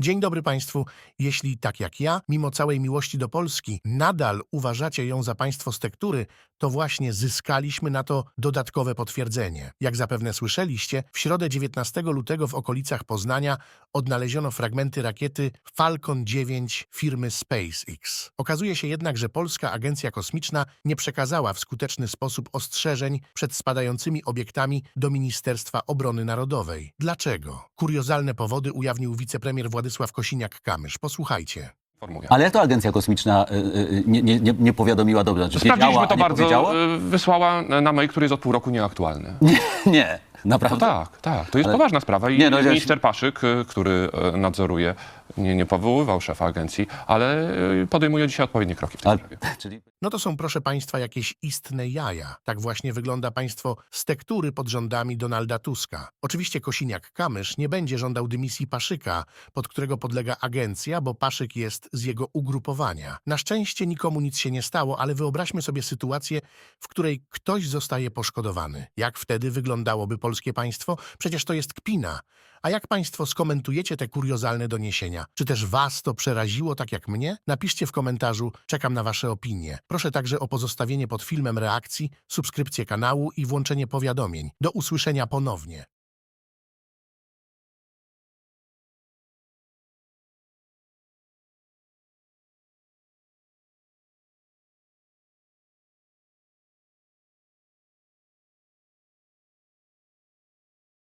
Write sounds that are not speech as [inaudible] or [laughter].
Dzień dobry Państwu. Jeśli tak jak ja, mimo całej miłości do Polski, nadal uważacie ją za państwo z tektury, to właśnie zyskaliśmy na to dodatkowe potwierdzenie. Jak zapewne słyszeliście, w środę 19 lutego w okolicach Poznania odnaleziono fragmenty rakiety Falcon 9 firmy SpaceX. Okazuje się jednak, że polska agencja kosmiczna nie przekazała w skuteczny sposób ostrzeżeń przed spadającymi obiektami do Ministerstwa Obrony Narodowej. Dlaczego? Kuriozalne powody ujawnił wicepremier Władysław Kosiniak-Kamysz. Posłuchajcie. Formuję. Ale jak to agencja kosmiczna y, y, nie, nie, nie, powiadomiła dobrze? Znaczy, Sprawdziliśmy wiedziała, to nie bardzo. powiedziała? y, Wysłała na mail, który jest od pół roku nieaktualny. Nie, nie, No naprawdę. tak, tak. To jest Ale- poważna sprawa. I Nie, no, ja- minister Paszyk, y, który y, nadzoruje, nie, nie powoływał szefa agencji, ale y, podejmuje dzisiaj odpowiednie kroki w tej Ale, sprawie. [laughs] czyli No to są, proszę Państwa, jakieś istne jaja. Tak właśnie wygląda państwo z tektury pod rządami Donalda Tuska. Oczywiście Kosiniak-Kamysz nie będzie żądał dymisji Paszyka, pod którego podlega agencja, bo Paszyk jest z jego ugrupowania. Na szczęście nikomu nic się nie stało, ale wyobraźmy sobie sytuację, w której ktoś zostaje poszkodowany. Jak wtedy wyglądałoby polskie państwo? Przecież to jest kpina. A jak Państwo skomentujecie te kuriozalne doniesienia? Czy też Was to przeraziło tak jak mnie? Napiszcie w komentarzu, czekam na Wasze opinie. Proszę także o pozostawienie pod filmem reakcji, subskrypcję kanału i włączenie powiadomień. Do usłyszenia ponownie.